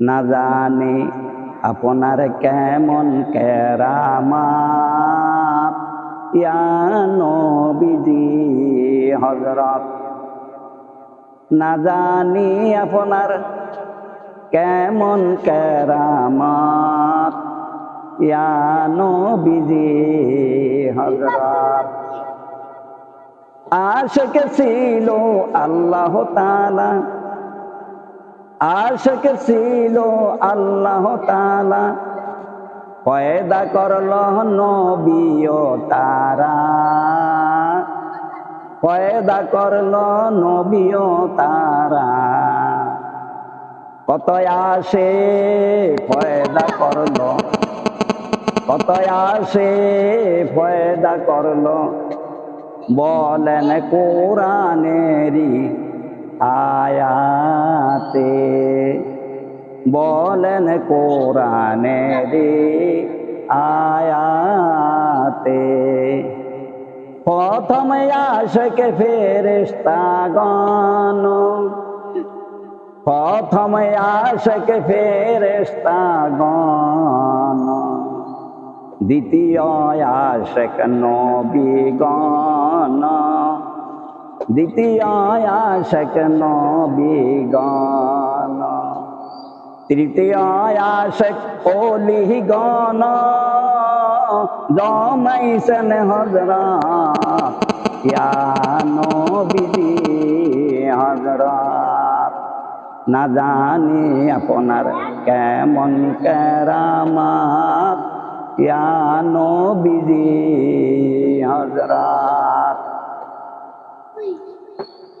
না জানি আপনার কেমন কেরামাত। নবীজি হজরত না জানি আপনার কেমন কেরামাত। নবীজি হজরত আশক ছিল আল্লাহ তালা আশক ছিল আল্লাহ তালা পয়দা করল নবিও তারা। পয়দা করল নবিও তারা। কত আসে পয়দা করল। কত আসে পয়দা করল। বলেন কোরআনেরি আয়াতে বলেন কোরআনেরি আয়াতে। প্রথম আশকে ফেরেস্তাগণ প্রথম আশকে ফেরেস্তাগণ দ্বিতীয় আশক নবীগণ। দ্বিতীয় আশক নবীগণ তৃতীয় আশক ওলিগণ জমাইছেন হজরা নবীজি হজরা। না জানি আপনার কেমন কেরামাত, ইয়া নবীজি হজরাত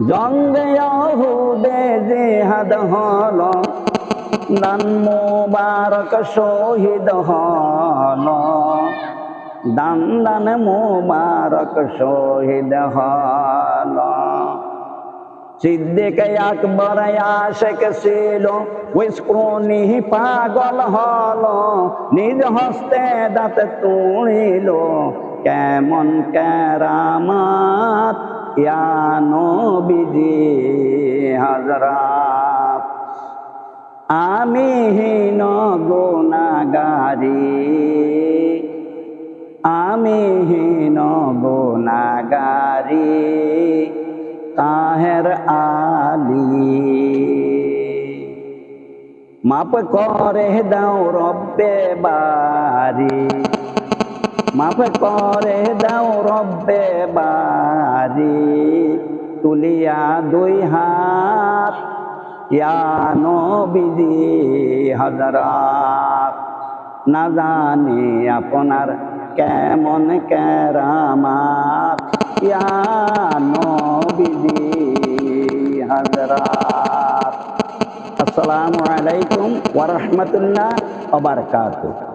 জঙ্গে হুদে জেহাদ হল। দান মোবারক শহীদ হল। দান দান মোবারক শহীদ হল। সিদ্দিক আকবর আশেক ছিল উস্ক্রনি পাগল হল। নিজ হস্তে দাঁত তুড়িল কেমন কেরামাত ইয়া নবীজি হজরাত আমি হীন গুণাগারি আমি হীন গুণাগারি তাহের আলী। মাপ করে দাও রব্বে বারি। মাপ করে দাও রব্বে বারি, তুলিয়া দুই হাত নবীজি হজরাত না জানি আপনার কেমন কেরামাত নবীজি হজরাত আসসালামু আলাইকুম ওয়া রাহমাতুল্লাহ ওয়া বারাকাতুহু।